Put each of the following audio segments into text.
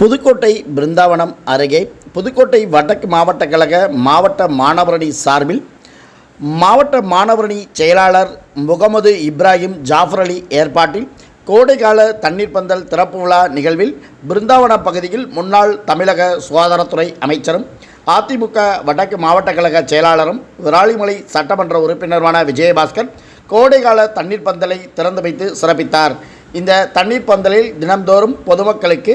புதுக்கோட்டை பிருந்தாவனம் அருகே புதுக்கோட்டை வடக்கு மாவட்ட கழக மாவட்ட மாணவரணி சார்பில் மாவட்ட மாணவரணி செயலாளர் முகமது இப்ராஹிம் ஜாஃபர் அலி ஏற்பாட்டில் கோடைக்கால தண்ணீர் பந்தல் திறப்பு விழா நிகழ்வில் பிருந்தாவன பகுதியில் முன்னாள் தமிழக சுகாதாரத்துறை அமைச்சரும் அதிமுக வடக்கு மாவட்ட கழக செயலாளரும் விராலிமலை சட்டமன்ற உறுப்பினருமான விஜயபாஸ்கர் கோடைக்கால தண்ணீர் பந்தலை திறந்து வைத்து சிறப்பித்தார். இந்த தண்ணீர் பந்தலில் தினம்தோறும் பொதுமக்களுக்கு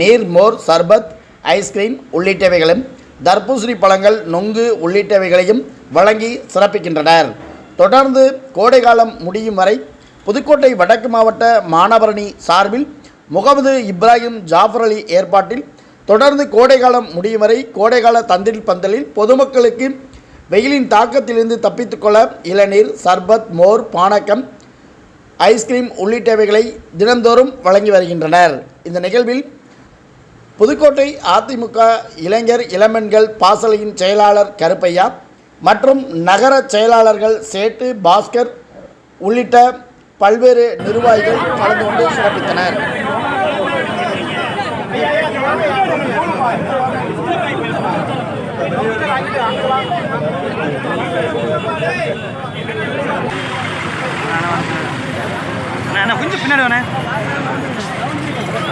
நீர் மோர் சர்பத் ஐஸ்கிரீம் உள்ளிட்டவைகளும் தர்பூசணி பழங்கள் நொங்கு உள்ளிட்டவைகளையும் வழங்கி சிறப்பிக்கின்றனர். தொடர்ந்து கோடைகாலம் முடியும் வரை புதுக்கோட்டை வடக்கு மாவட்ட மாணவரணி சார்பில் முகமது இப்ராஹிம் ஜாஃபர் அலி ஏற்பாட்டில் தொடர்ந்து கோடைக்காலம் முடியும் வரை கோடைகால தந்தில் பந்தலில் பொதுமக்களுக்கு வெயிலின் தாக்கத்திலிருந்து தப்பித்துக்கொள்ள இளநீர் சர்பத் மோர் பானக்கம் ஐஸ்கிரீம் உள்ளிட்டவைகளை தினந்தோறும் வழங்கி வருகின்றனர். இந்த நிகழ்வில் புதுக்கோட்டை அதிமுக இளைஞர் இளம்பெண்கள் பாசலையின் செயலாளர் கருப்பையா மற்றும் நகர செயலாளர்கள் சேட்டு பாஸ்கர் உள்ளிட்ட பல்வேறு நிர்வாகிகள் கலந்து கொண்டு சிறப்பித்தனர்.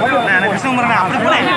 கொஞ்சம் பின்னாடி வேணே கிருஷ்ணகுமார் அப்படி போனேன்